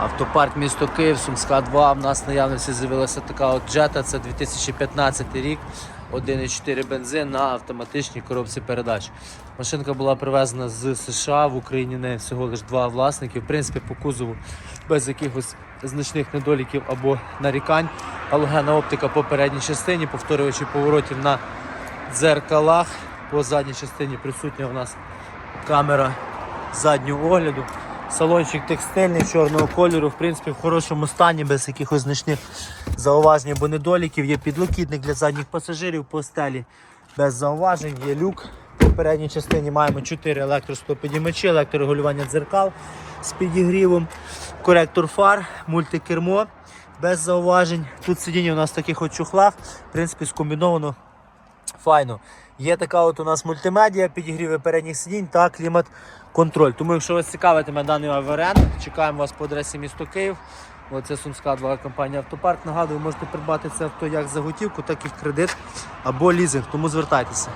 Автопарк місто Київ, Сумська 2. В нас наявності з'явилася така от джета. Це 2015 рік. 1,4 бензин на автоматичній коробці передач. Машинка була привезена з США в Україні. в неї всього лише два власники. В принципі, по кузову без якихось значних недоліків або нарікань. Галогенна оптика по передній частині, повторювачі поворотів на дзеркалах. По задній частині присутня у нас камера заднього огляду. Салончик текстильний чорного кольору, в принципі, в хорошому стані, без якихось значних зауважень або недоліків. Є підлокітник для задніх пасажирів по стелі без зауважень, є люк. В передній частині маємо 4 електростопідімачі, електрорегулювання дзеркал з підігрівом, коректор фар, мультикермо без зауважень. Тут сидіння у нас в таких от чухлах, в принципі, скомбіновано файно. Є така от у нас мультимедія, підігріви передніх сидінь та клімат-контроль. Тому, якщо вас цікавитиме даний варіант, чекаємо вас по адресі місто Київ. Оце Сумська два компанія Автопарк. Нагадую, можете придбати це авто як за готівку, так і в кредит або лізинг. Тому звертайтеся.